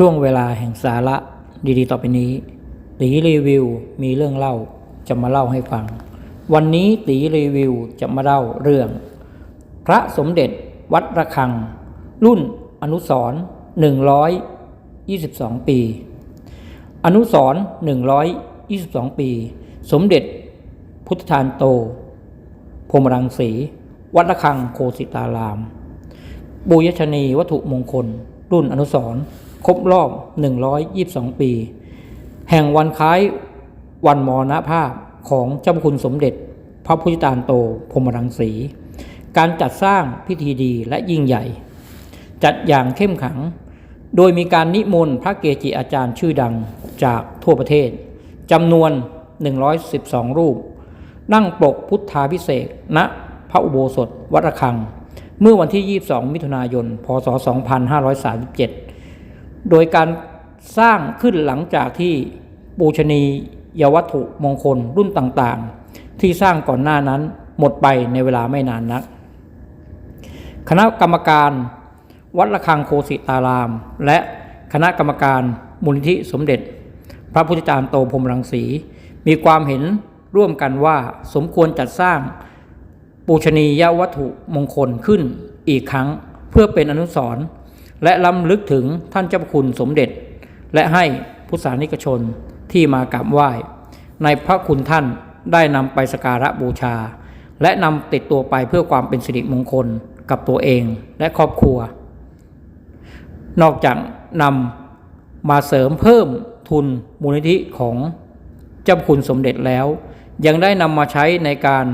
ช่วงเวลาแห่งสาระดีๆ ต่อไปนี้ ตีรีวิวมีเรื่องเล่าจะมาเล่าให้ฟัง วันนี้ตีรีวิวจะมาเล่าเรื่อง พระสมเด็จวัดระฆัง รุ่นอนุสร122 ปี อนุสร122 ปี สมเด็จพุทธทานโต พรมรังสี วัดระฆังโคสิตารามบูยชนีวัตถุมงคล รุ่นอนุสรณ์ ครบรอบ 122 ปี แห่งวันคล้ายวันมรณภาพของเจ้าพคุณสมเด็จ พระพุทธตานโตพรหมรังสี การจัดสร้างพิธีดีและยิ่งใหญ่ จัดอย่างเข้มขัง โดยมีการนิมนต์พระเกจิอาจารย์ชื่อดังจากทั่วประเทศจำนวน 112 รูป นั่งปกพุทธาพิเศษกณพระอุโบสถวัดระฆัง เมื่อวันที่ 22 มิถุนายน พศ 2537 โดยการสร้างขึ้นหลังจากที่ปูชนียวัตถุมงคลรุ่นต่างๆ ที่สร้างก่อนหน้านั้นหมดไปในเวลาไม่นานนัก คณะกรรมการวัดระฆังโคสิตาราม และคณะกรรมการมูลนิธิสมเด็จ พระพุทธจารย์โตพรมรังสี มีความเห็นร่วมกันว่าสมควรจัดสร้างปูชนียวัตถุมงคลขึ้นอีกครั้ง เพื่อเป็นอนุสรณ์ และล้ำลึกถึงท่านเจ้าคุณสมเด็จ และให้พุทธาสนิกชนที่มากราบไหว้ ในพระคุณท่านได้นำไปสการะบูชา และนำติดตัวไปเพื่อความเป็นสิริมงคลกับตัวเองและครอบครัว นอกจากนำมาเสริมเพิ่มทุนมูลนิธิของเจ้าคุณสมเด็จแล้ว ยังได้นำมาใช้ในการ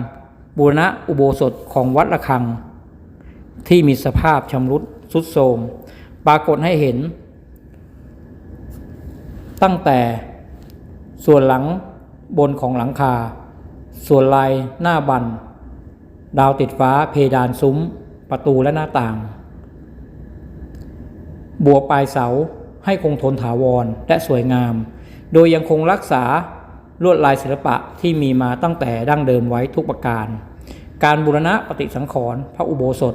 บูรณะอุโบสถของวัดระฆัง ที่มีสภาพชำรุดทรุดโทรม ปรากฏให้เห็น ตั้งแต่ส่วนหลังบนของหลังคา ส่วนลายหน้าบัน ดาวติดฟ้าเพดานซุ้ม ประตูและหน้าต่าง บัวปลายเสาให้คงทนถาวรและสวยงาม โดยยังคงรักษาลวดลายศิลปะที่มีมาตั้งแต่ดั้งเดิมไว้ทุกประการ การบูรณะปฏิสังขรณ์พระอุโบสถ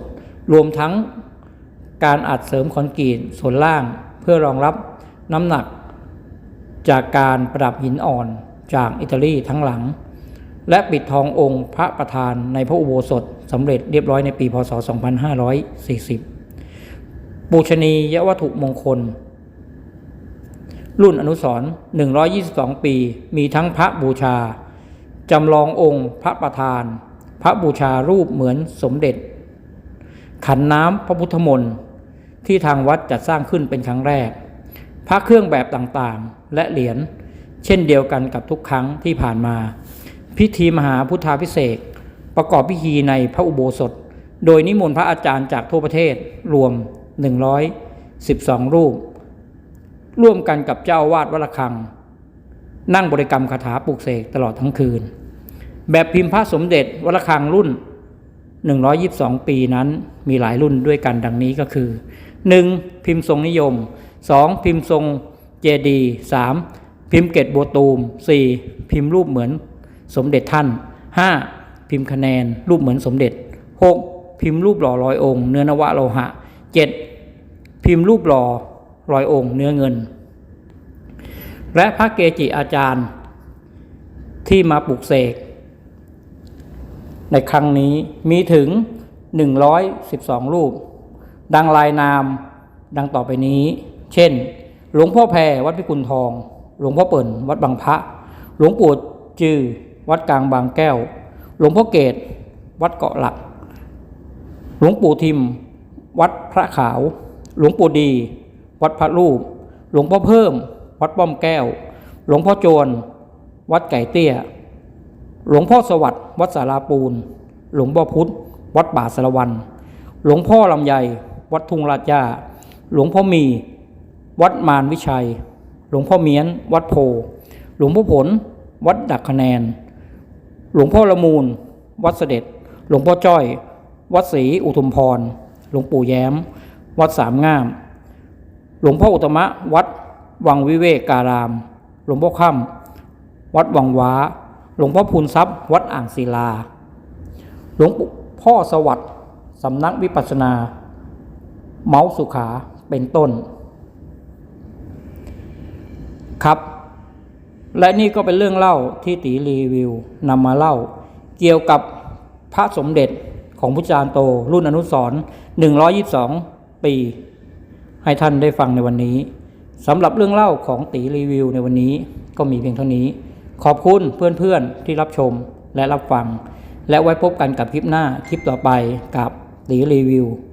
รวมทั้ง การอัดเสริมคอนกรีตส่วนล่างเพื่อรองรับน้ำหนัก จากการประดับหินอ่อนจากอิตาลีทั้งหลัง และปิดทององค์พระประธานในพระอุโบสถสำเร็จเรียบร้อยในปีพศ 2540 ปูชนียวัตถุมงคล รุ่นอนุสรณ์122 ปี มีทั้งพระบูชาจำลององค์พระประธาน พระบูชารูปเหมือนสมเด็จ ขันน้ำพระพุทธมนต์ ที่ทางวัดจัดสร้างขึ้นเป็นครั้งแรก พระเครื่องแบบต่างๆ และเหรียญเช่นเดียวกันกับทุกครั้งที่ผ่านมา พิธีมหาพุทธาพิเศษประกอบพิธีในพระอุโบสถ โดยนิมนต์พระอาจารย์จากทั่วประเทศรวม 112 รูป ร่วมกันกับเจ้าอาวาดวัดระฆัง นั่งบริกรรมคาถาปลุกเสกตลอดทั้งคืน แบบพิมพ์พระสมเด็จวัดระฆังรุ่น 122 ปีนั้นมีหลายรุ่นด้วยกันดังนี้ก็คือ 1. พิมพ์ทรงนิยม 2. พิมพ์ทรงเจดี 3. พิมพ์เกตบัวตูม 4. พิมพ์รูปเหมือนสมเด็จท่าน 5. พิมพ์คะแนนรูปเหมือนสมเด็จ 6. พิมพ์รูปหล่อร้อยองค์ เนื้อนวะโลหะ 7. พิมพ์รูปหล่อร้อยองค์ เนื้อเงิน และพระเกจิอาจารย์ ที่มาปลุกเสก ในครั้งนี้มีถึง 112 รูป ดังลายนาม ดังต่อไปนี้ เช่น หลวงพ่อแพรวัดพิกุลทอง หลวงพ่อเปิ่นวัดบางพระ หลวงปู่จือวัดกลางบางแก้ว หลวงพ่อเกตวัดเกาะหลัก หลวงปู่ทิม วัดพระขาว หลวงปู่ดี วัดพระรูป หลวงพ่อเพิ่ม วัดป้อมแก้ว หลวงพ่อโจร วัดไก่เตี้ย หลวงพ่อสวัสดิ์วัดสาราปูน หลวงพ่อพุธวัดป่าสารวัน หลวงพ่อลำไย วัดทุ่งราชาหลวงพ่อมี วัดมารวิชัย หลวงพ่อเมียน วัดโพ หลวงพ่อผล วัดดักคะแนน หลวงพ่อละมูล วัดเสด็จ หลวงพ่อจ้อย วัดศรีอุทุมพร หลวงปู่แย้ม วัดสามงาม หลวงพ่ออุตมะ วัดวังวิเวกการาม หลวงพ่อค่ำวัดวังว้า หลวงพ่อพูนทรัพย์ วัดอ่างศิลา หลวงปู่พ่อสวัสดิ์สำนักวิปัสสนา เมาส์สุขาเป็นต้น ครับ และนี่ก็เป็นเรื่องเล่าที่ตีรีวิวนำมาเล่า เกี่ยวกับพระสมเด็จของพุทธจารย์โต รุ่นอนุสร122 ปี ให้ท่านได้ฟังในวันนี้สำหรับเรื่องเล่าของตีรีวิวในวันนี้ก็มีเพียงเท่านี้ ขอบคุณเพื่อนๆที่รับชมและรับฟัง และไว้พบกันกับคลิปหน้าคลิปต่อไปกับตีรีวิว